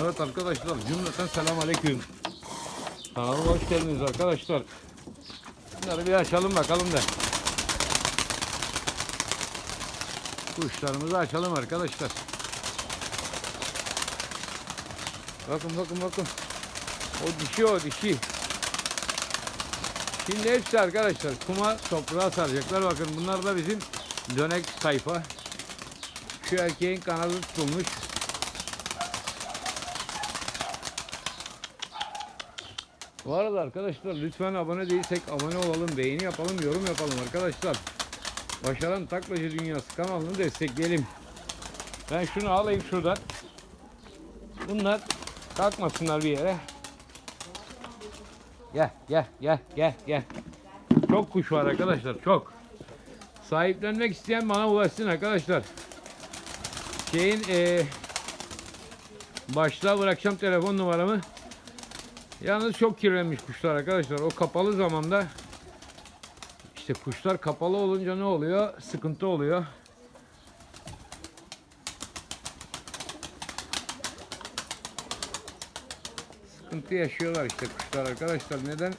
Evet arkadaşlar cümleten selam aleyküm. Kanalıma hoş geldiniz arkadaşlar. Bunları bir açalım bakalım da. Kuşlarımızı açalım arkadaşlar. Bakın bakın bakın. O dişi o dişi. Şimdi hepsi arkadaşlar kuma toprağa saracaklar. Bakın bunlar da bizim dönek sayfa. Şu erkeğin kanadı tutulmuş. Bu arada arkadaşlar lütfen abone değilsek abone olalım, beğeni yapalım, yorum yapalım arkadaşlar. Başaran Taklacı Dünyası kanalını destekleyelim. Ben şunu alayım şuradan. Bunlar kalkmasınlar bir yere. Gel gel gel gel gel. Çok kuş var arkadaşlar çok. Sahiplenmek isteyen bana ulaşsın arkadaşlar. Şeyin eee başta bırakacağım telefon numaramı. Yalnız çok kirlenmiş kuşlar arkadaşlar. O kapalı zamanda işte kuşlar kapalı olunca ne oluyor? Sıkıntı oluyor. Sıkıntı yaşıyorlar işte kuşlar arkadaşlar. Neden?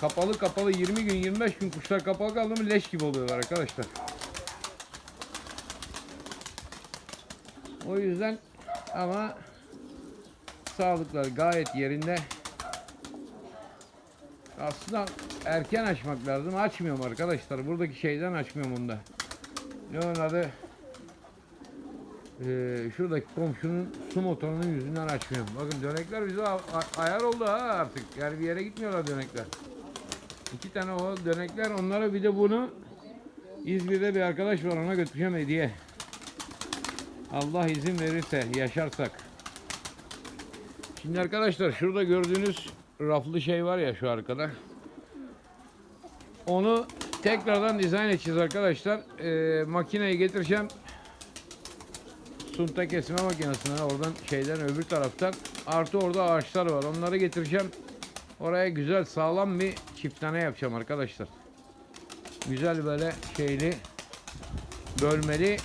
Kapalı kapalı 20 gün 25 gün kuşlar kapalı kaldı mı leş gibi oluyorlar arkadaşlar. O yüzden ama sağlıkları gayet yerinde. Aslında erken açmak lazım. Açmıyorum arkadaşlar. Buradaki şeyden açmıyorum onda. Ne onun adı? Ee, şuradaki komşunun su motorunun yüzünden açmıyorum. Bakın dönekler bize ayar oldu ha artık. Yani bir yere gitmiyorlar dönekler. İki tane o dönekler. Onlara bir de bunu İzmir'de bir arkadaş var ona götüreceğim hediye. Allah izin verirse yaşarsak. Şimdi arkadaşlar şurada gördüğünüz raflı şey var ya şu arkada. Onu tekrardan dizayn edeceğiz arkadaşlar. Ee, makineyi getireceğim. Sunta kesme makinesine oradan şeyden öbür taraftan. Artı orada ağaçlar var. Onları getireceğim. Oraya güzel sağlam bir çiftane yapacağım arkadaşlar. Güzel böyle şeyli bölmeli.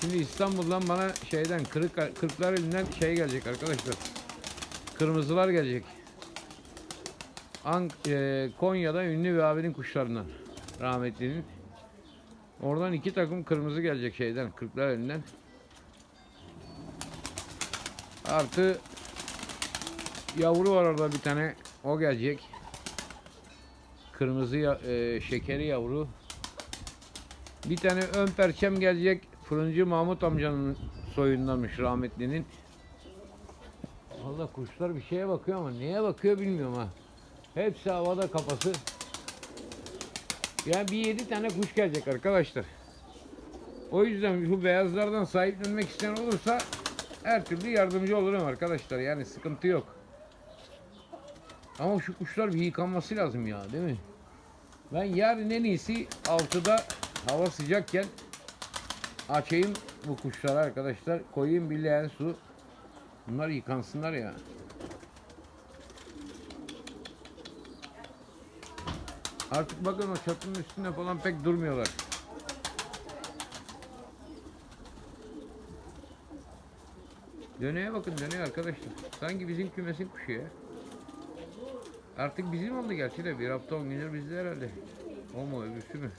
Şimdi İstanbul'dan bana şeyden kırık kırklar elinden şey gelecek arkadaşlar. Kırmızılar gelecek. Ank e, Konya'da ünlü bir abinin kuşlarından. Rahmetlinin. Oradan iki takım kırmızı gelecek şeyden. Kırklar elinden. Artı yavru var orada bir tane. O gelecek. Kırmızı e, şekeri yavru. Bir tane ön perçem gelecek. Fırıncı Mahmut amcanın soyundanmış rahmetlinin. Valla kuşlar bir şeye bakıyor ama neye bakıyor bilmiyorum ha. Hepsi havada kafası. Yani bir yedi tane kuş gelecek arkadaşlar. O yüzden bu beyazlardan sahiplenmek isteyen olursa her türlü yardımcı olurum arkadaşlar. Yani sıkıntı yok. Ama şu kuşlar bir yıkanması lazım ya değil mi? Ben yarın en iyisi 6'da hava sıcakken açayım bu kuşları arkadaşlar. Koyayım bir leğen su. Bunlar yıkansınlar ya. Artık bakın o çatının üstünde falan pek durmuyorlar. Döneye bakın döneye arkadaşlar. Sanki bizim kümesin kuşu ya. Artık bizim oldu gerçi de bir hafta on gündür bizde herhalde. O mu öbürsü mü?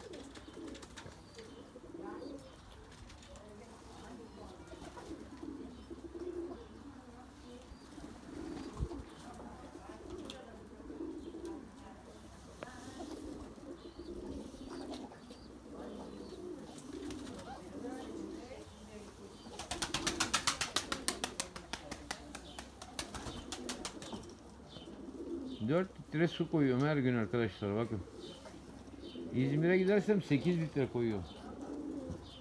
Litre su koyuyorum her gün arkadaşlar bakın. İzmir'e gidersem 8 litre koyuyorum.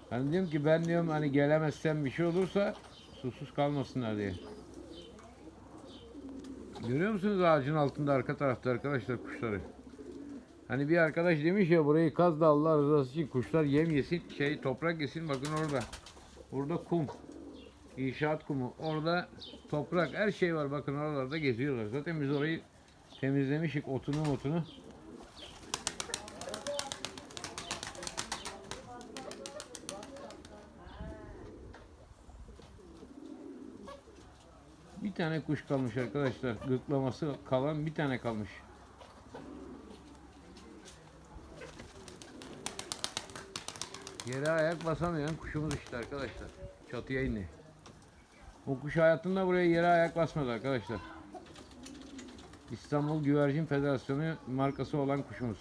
Hani diyorum ki ben diyorum hani gelemezsem bir şey olursa susuz kalmasınlar diye. Görüyor musunuz ağacın altında arka tarafta arkadaşlar kuşları? Hani bir arkadaş demiş ya burayı kaz da Allah rızası için kuşlar yem yesin, şey toprak yesin bakın orada. Burada kum. İnşaat kumu. Orada toprak her şey var bakın oralarda geziyorlar. Zaten biz orayı temizlemişik otunu motunu. Bir tane kuş kalmış arkadaşlar. Gıklaması kalan bir tane kalmış. Yere ayak basamayan kuşumuz işte arkadaşlar. Çatıya indi. O kuş hayatında buraya yere ayak basmadı arkadaşlar. İstanbul Güvercin Federasyonu markası olan kuşumuz.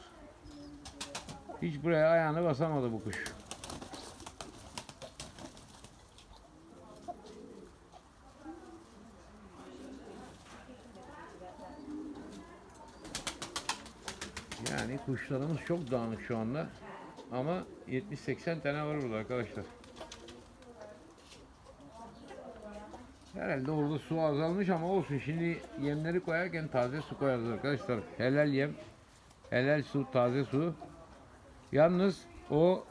Hiç buraya ayağını basamadı bu kuş. Yani kuşlarımız çok dağınık şu anda. Ama 70-80 tane var burada arkadaşlar. Herhalde orada su azalmış ama olsun. Şimdi yemleri koyarken taze su koyarız arkadaşlar. Helal yem, helal su, taze su. Yalnız o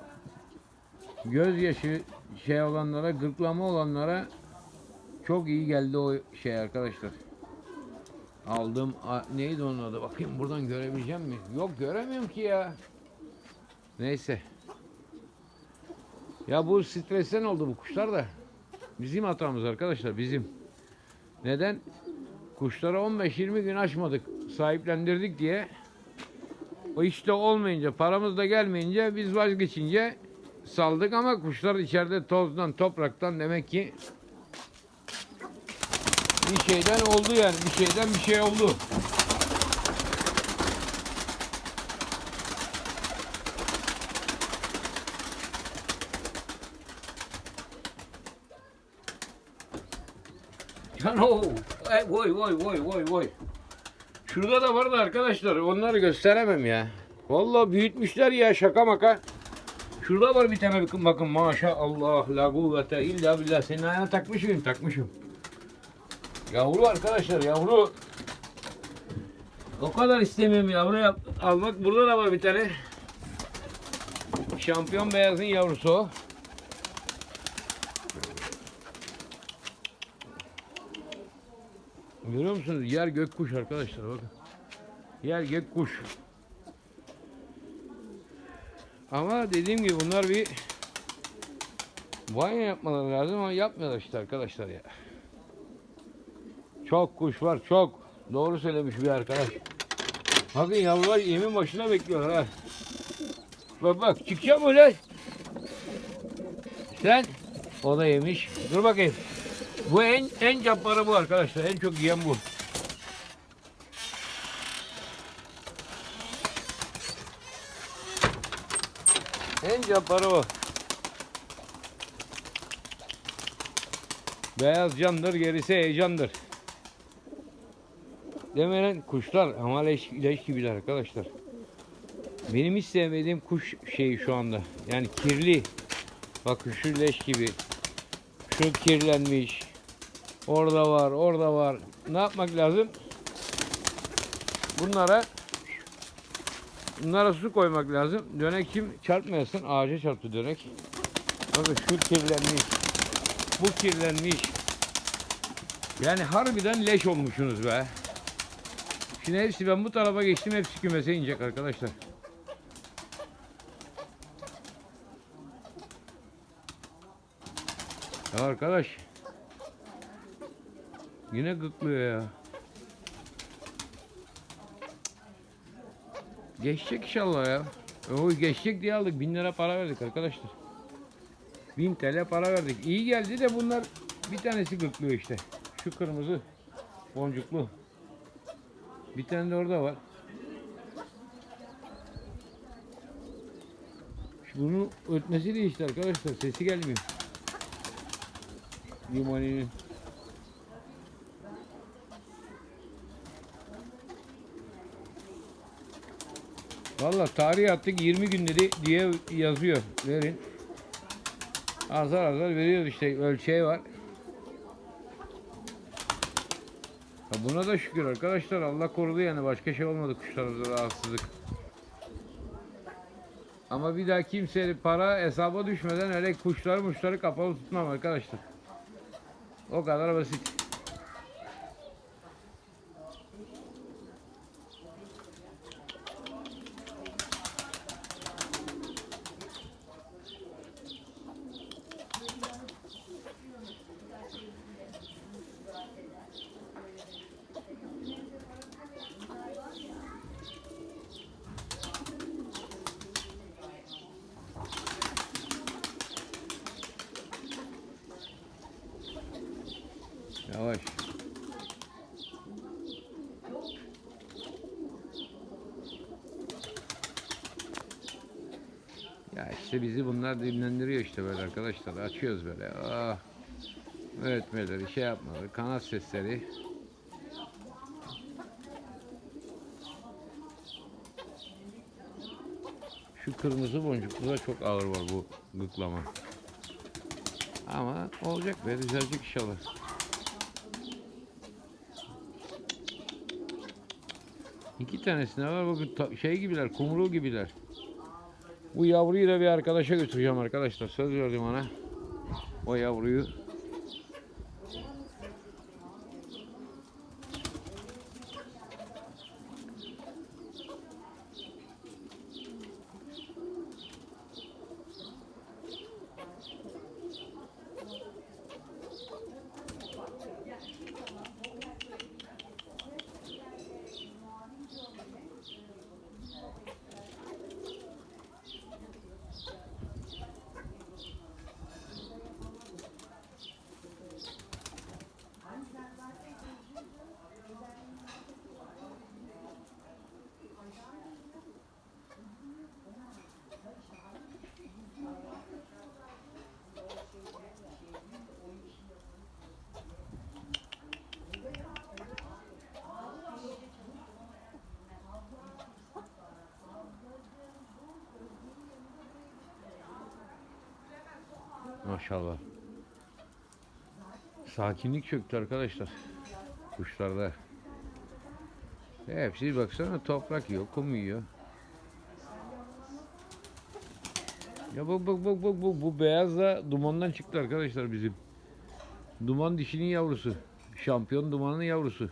gözyaşı şey olanlara, gırtlama olanlara çok iyi geldi o şey arkadaşlar. Aldım. Neydi onun adı? Bakayım buradan görebileceğim mi? Yok göremiyorum ki ya. Neyse. Ya bu stresten oldu bu kuşlar da. Bizim hatamız arkadaşlar bizim. Neden? Kuşlara 15-20 gün açmadık. Sahiplendirdik diye. O işte olmayınca, paramız da gelmeyince biz vazgeçince saldık ama kuşlar içeride tozdan, topraktan demek ki bir şeyden oldu yani. Bir şeyden bir şey oldu. Ay, vay vay vay vay. Şurada da vardı arkadaşlar. Onları gösteremem ya. Vallahi büyütmüşler ya şaka maka. Şurada var bir tane bakın bakın maşallah la kuvvete illa billah senin ayağına takmışım takmışım. Yavru arkadaşlar yavru. O kadar istemiyorum yavru almak. Burada da var bir tane. Şampiyon beyazın yavrusu o. Görüyor musunuz? Yer gök kuş arkadaşlar bakın. Yer gök kuş. Ama dediğim gibi bunlar bir banyo yapmaları lazım ama yapmıyorlar işte arkadaşlar ya. Çok kuş var çok. Doğru söylemiş bir arkadaş. Bakın yavrular yemin başına bekliyorlar ha. Bak bak çıkacağım öyle. Sen o da yemiş. Dur bakayım. Bu en en capları bu arkadaşlar. En çok yiyen bu. En capları o. Beyaz candır, gerisi heyecandır. Demeyen kuşlar ama leş, leş gibiler arkadaşlar. Benim hiç sevmediğim kuş şeyi şu anda. Yani kirli. Bakın şu leş gibi. Şu kirlenmiş. Orada var, orada var. Ne yapmak lazım? Bunlara bunlara su koymak lazım. Dönek kim çarpmayasın. Ağaca çarptı dönek. Bakın şu kirlenmiş. Bu kirlenmiş. Yani harbiden leş olmuşsunuz be. Şimdi hepsi ben bu tarafa geçtim hepsi kümese inecek arkadaşlar. Ya arkadaş. Yine gıklıyor ya. Geçecek inşallah ya. O geçecek diye aldık. Bin lira para verdik arkadaşlar. Bin TL para verdik. İyi geldi de bunlar bir tanesi gıklıyor işte. Şu kırmızı boncuklu. Bir tane de orada var. Bunun ötmesi de işte arkadaşlar. Sesi gelmiyor. Limoninin. Valla tarih attık 20 gün dedi diye yazıyor. Verin. Azar azar veriyoruz işte ölçeği var. Ya buna da şükür arkadaşlar Allah korudu yani başka şey olmadı kuşlarımızda rahatsızlık. Ama bir daha kimse para hesaba düşmeden öyle kuşları muşları kapalı tutmam arkadaşlar. O kadar basit. Yavaş. Ya işte bizi bunlar dinlendiriyor işte böyle arkadaşlar. Açıyoruz böyle. Ah. Öğretmeleri, şey yapmaları, kanat sesleri. Şu kırmızı boncuklu da çok ağır var bu gıklama. Ama olacak be düzelecek inşallah. İki tanesine var bakın şey gibiler kumru gibiler. Bu yavruyu da bir arkadaşa götüreceğim arkadaşlar. Söz verdim ona. O yavruyu. Maşallah. Sakinlik çöktü arkadaşlar. Kuşlarda. Hepsi baksana toprak yiyor, kum yiyor. Ya bak bak bak bak bu, bu beyaz da dumandan çıktı arkadaşlar bizim. Duman dişinin yavrusu. Şampiyon dumanın yavrusu.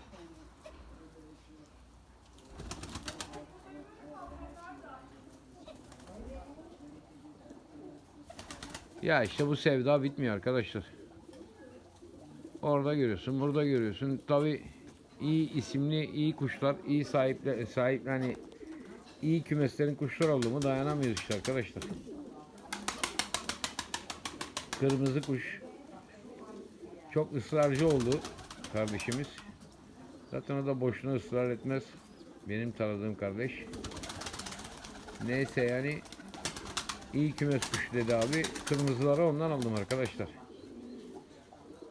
Ya işte bu sevda bitmiyor arkadaşlar. Orada görüyorsun, burada görüyorsun. Tabi iyi isimli, iyi kuşlar, iyi sahiple, sahip hani iyi kümeslerin kuşlar oldu mu dayanamıyoruz işte arkadaşlar. Kırmızı kuş çok ısrarcı oldu kardeşimiz. Zaten o da boşuna ısrar etmez. Benim tanıdığım kardeş. Neyse yani iyi kümes kuşu dedi abi. Kırmızıları ondan aldım arkadaşlar.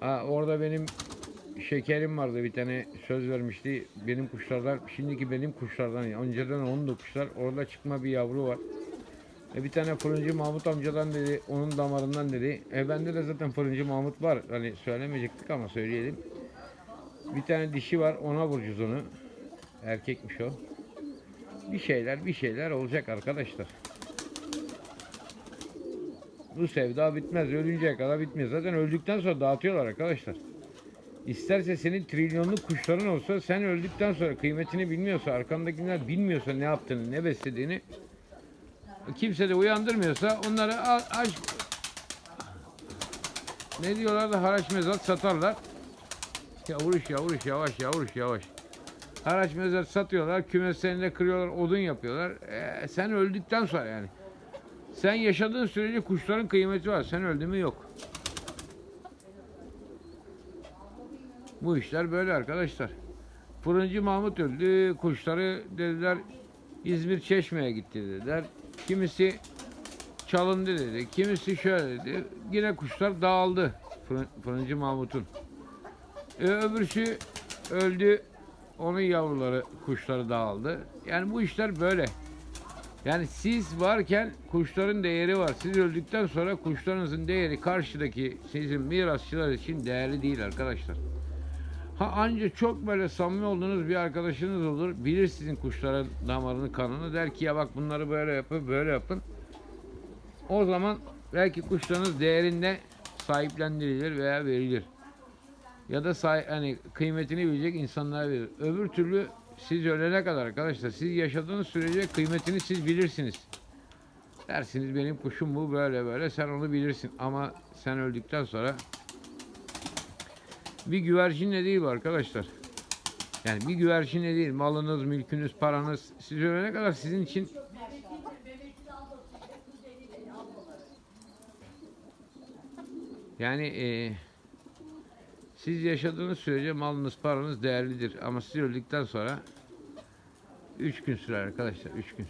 Ha, orada benim şekerim vardı bir tane söz vermişti. Benim kuşlardan, şimdiki benim kuşlardan, önceden onun kuşlar. Orada çıkma bir yavru var. E bir tane fırıncı Mahmut amcadan dedi, onun damarından dedi. E bende de zaten fırıncı Mahmut var. Hani söylemeyecektik ama söyleyelim. Bir tane dişi var, ona vuracağız onu. Erkekmiş o. Bir şeyler, bir şeyler olacak arkadaşlar. Bu sevda bitmez. Ölünceye kadar bitmez. Zaten öldükten sonra dağıtıyorlar arkadaşlar. İsterse senin trilyonluk kuşların olsa sen öldükten sonra kıymetini bilmiyorsa, arkandakiler bilmiyorsa ne yaptığını, ne beslediğini kimse de uyandırmıyorsa onları a- aç ne diyorlar da haraç mezat satarlar. Yavuruş yavuruş yavaş yavuruş yavaş. Haraç mezat satıyorlar, kümeslerinde kırıyorlar, odun yapıyorlar. Ee, sen öldükten sonra yani. Sen yaşadığın sürece kuşların kıymeti var. Sen öldün mü yok. Bu işler böyle arkadaşlar. Fırıncı Mahmut öldü. Kuşları dediler İzmir Çeşme'ye gitti dediler. Kimisi çalındı dedi. Kimisi şöyle dedi. Yine kuşlar dağıldı. Fırın, Fırıncı Mahmut'un. E, öbürsü öldü. Onun yavruları kuşları dağıldı. Yani bu işler böyle. Yani siz varken kuşların değeri var. Siz öldükten sonra kuşlarınızın değeri karşıdaki sizin mirasçılar için değerli değil arkadaşlar. Ha ancak çok böyle samimi olduğunuz bir arkadaşınız olur. Bilir sizin kuşların damarını, kanını. Der ki ya bak bunları böyle yapın, böyle yapın. O zaman belki kuşlarınız değerinde sahiplendirilir veya verilir. Ya da sahi- hani kıymetini bilecek insanlara verir. Öbür türlü siz ölene kadar arkadaşlar siz yaşadığınız sürece kıymetini siz bilirsiniz. Dersiniz benim kuşum bu böyle böyle sen onu bilirsin ama sen öldükten sonra bir güvercinle değil bu arkadaşlar. Yani bir güvercinle değil malınız, mülkünüz, paranız siz ölene kadar sizin için yani eee Siz yaşadığınız sürece malınız, paranız değerlidir. Ama siz öldükten sonra 3 gün sürer arkadaşlar. 3 gün.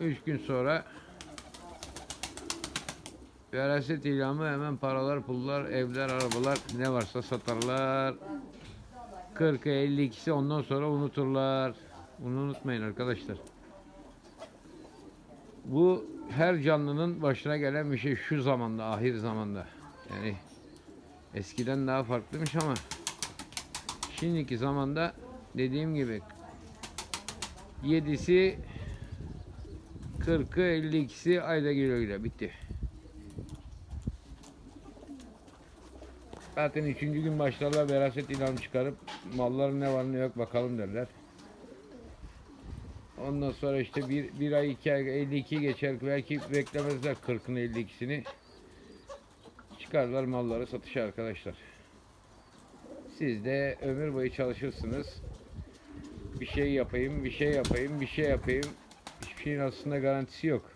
Üç gün sonra veraset ilamı hemen paralar, pullar, evler, arabalar ne varsa satarlar. 40 52'si ondan sonra unuturlar. Bunu unutmayın arkadaşlar. Bu her canlının başına gelen bir şey şu zamanda, ahir zamanda. Yani eskiden daha farklıymış ama şimdiki zamanda dediğim gibi 7'si 40'ı 52'si ayda güle bitti. Zaten üçüncü gün başlarlar veraset ilanı çıkarıp malların ne var ne yok bakalım derler. Ondan sonra işte bir, bir ay iki ay 52 geçer belki beklemezler 40'ın 52'sini. Çıkarlar malları satışa arkadaşlar. Siz de ömür boyu çalışırsınız. Bir şey yapayım, bir şey yapayım, bir şey yapayım. Hiçbir şeyin aslında garantisi yok.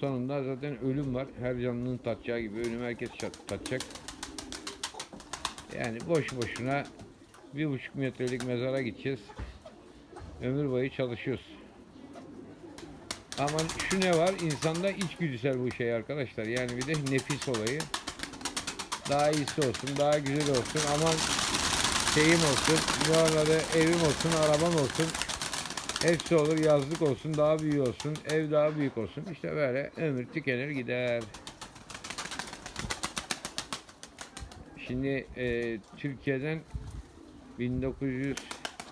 Sonunda zaten ölüm var. Her canlının tatacağı gibi ölüm herkes tatacak. Yani boş boşuna bir buçuk metrelik mezara gideceğiz. Ömür boyu çalışıyoruz. Ama şu ne var? İnsanda içgüdüsel bu şey arkadaşlar. Yani bir de nefis olayı. Daha iyisi olsun, daha güzel olsun. Aman şeyim olsun, bu evim olsun, arabam olsun. Hepsi olur, yazlık olsun, daha büyük olsun, ev daha büyük olsun. İşte böyle ömür tükenir gider. Şimdi e, Türkiye'den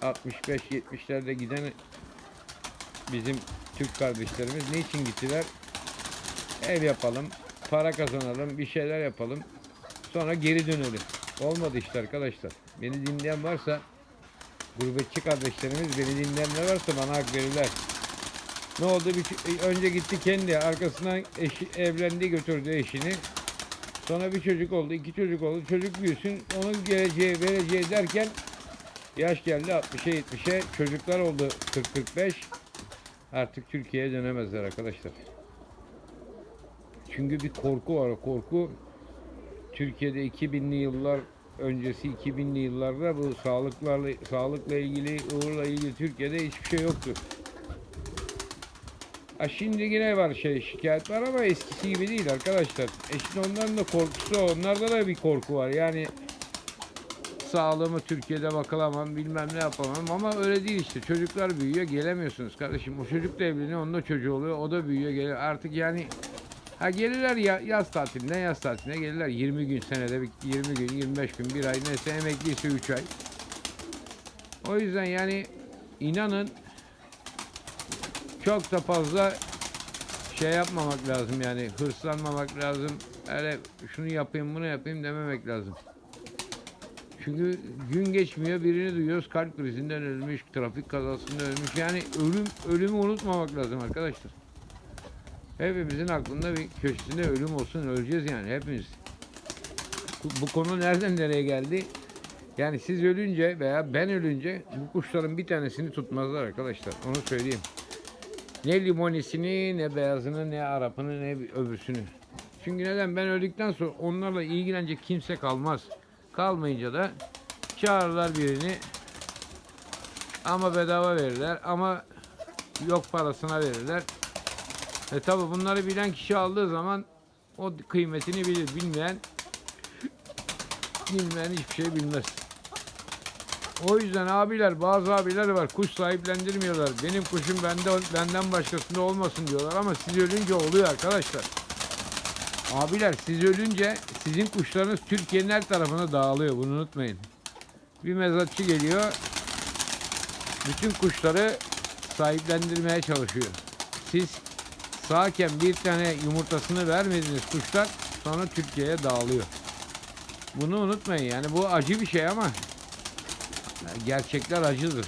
1965-70'lerde giden bizim Türk kardeşlerimiz ne için gittiler? Ev yapalım, para kazanalım, bir şeyler yapalım. Sonra geri dönelim. Olmadı işte arkadaşlar. Beni dinleyen varsa gurbetçi kardeşlerimiz beni dinleyenler varsa bana hak verirler. Ne oldu? Bir, önce gitti kendi arkasından eşi, evlendi götürdü eşini. Sonra bir çocuk oldu, iki çocuk oldu. Çocuk büyüsün, onun geleceği, vereceği derken yaş geldi 60'a 70'e. Çocuklar oldu 40-45. Artık Türkiye'ye dönemezler arkadaşlar. Çünkü bir korku var. O korku Türkiye'de 2000'li yıllar öncesi 2000'li yıllarda bu sağlıklarla sağlıkla ilgili, uğurla ilgili Türkiye'de hiçbir şey yoktu. Ha şimdi yine var şey şikayet var ama eskisi gibi değil arkadaşlar. E şimdi onların da korkusu. Onlarda da bir korku var. Yani sağlığımı Türkiye'de bakılamam, bilmem ne yapamam ama öyle değil işte. Çocuklar büyüyor, gelemiyorsunuz kardeşim. O çocuk da evleniyor, onun da çocuğu oluyor, o da büyüyor, geliyor. Artık yani ha gelirler ya yaz tatiline, yaz tatiline gelirler. 20 gün senede bir 20 gün, 25 gün, bir ay neyse emekliyse 3 ay. O yüzden yani inanın çok da fazla şey yapmamak lazım yani hırslanmamak lazım. Öyle şunu yapayım bunu yapayım dememek lazım. Çünkü gün geçmiyor birini duyuyoruz kalp krizinden ölmüş, trafik kazasında ölmüş. Yani ölüm ölümü unutmamak lazım arkadaşlar. Hepimizin aklında bir köşesinde ölüm olsun öleceğiz yani hepimiz. Bu- konu nereden nereye geldi? Yani siz ölünce veya ben ölünce bu kuşların bir tanesini tutmazlar arkadaşlar. Onu söyleyeyim. Ne limonisini, ne beyazını, ne arapını, ne öbürsünü. Çünkü neden? Ben öldükten sonra onlarla ilgilenecek kimse kalmaz. Kalmayınca da çağırırlar birini. Ama bedava verirler. Ama yok parasına verirler. E tabi bunları bilen kişi aldığı zaman o kıymetini bilir. Bilmeyen bilmeyen hiçbir şey bilmez. O yüzden abiler bazı abiler var kuş sahiplendirmiyorlar. Benim kuşum bende benden başkasında olmasın diyorlar ama siz ölünce oluyor arkadaşlar. Abiler siz ölünce sizin kuşlarınız Türkiye'nin her tarafına dağılıyor bunu unutmayın. Bir mezatçı geliyor. Bütün kuşları sahiplendirmeye çalışıyor. Siz sağken bir tane yumurtasını vermediğiniz kuşlar sonra Türkiye'ye dağılıyor. Bunu unutmayın yani bu acı bir şey ama gerçekler acıdır.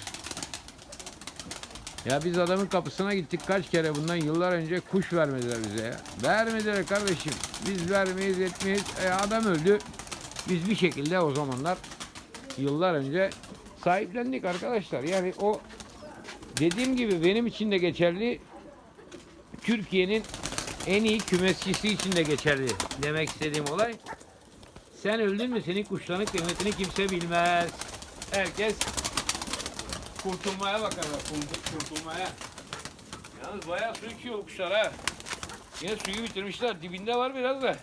Ya biz adamın kapısına gittik kaç kere bundan yıllar önce kuş vermediler bize ya. Vermediler kardeşim. Biz vermeyiz etmeyiz. E adam öldü. Biz bir şekilde o zamanlar yıllar önce sahiplendik arkadaşlar. Yani o dediğim gibi benim için de geçerli. Türkiye'nin en iyi kümesçisi için de geçerli. Demek istediğim olay. Sen öldün mü senin kuşların kıymetini kimse bilmez. Herkes kurtulmaya bak, kurt- kurtulmaya. Yalnız bayağı su içiyor bu kuşlar ha. Yine suyu bitirmişler. Dibinde var biraz da.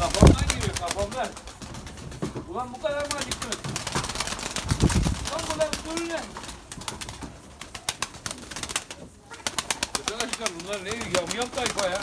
Kafamdan giriyor kafamdan. Ulan bu kadar mı acıktınız? Lan bu lan durun lan. Arkadaşlar bunlar ne yamyam tayfa ya.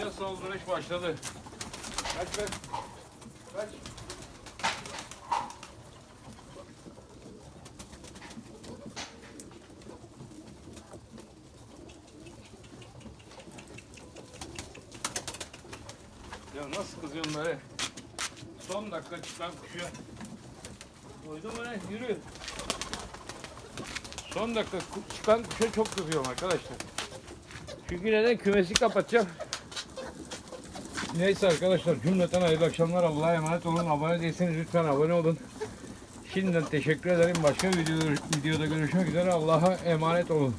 Suya saldırış başladı. Kaç kaç. Kaç. Ya nasıl kızıyorsun böyle? Son dakika çıkan kuşu. Mu ne? Yürü. Son dakika çıkan kuşa çok kızıyorum arkadaşlar. Çünkü neden? Kümesi kapatacağım. Neyse arkadaşlar cümleten hayırlı akşamlar. Allah'a emanet olun. Abone değilseniz lütfen abone olun. Şimdiden teşekkür ederim. Başka video, videoda görüşmek üzere. Allah'a emanet olun.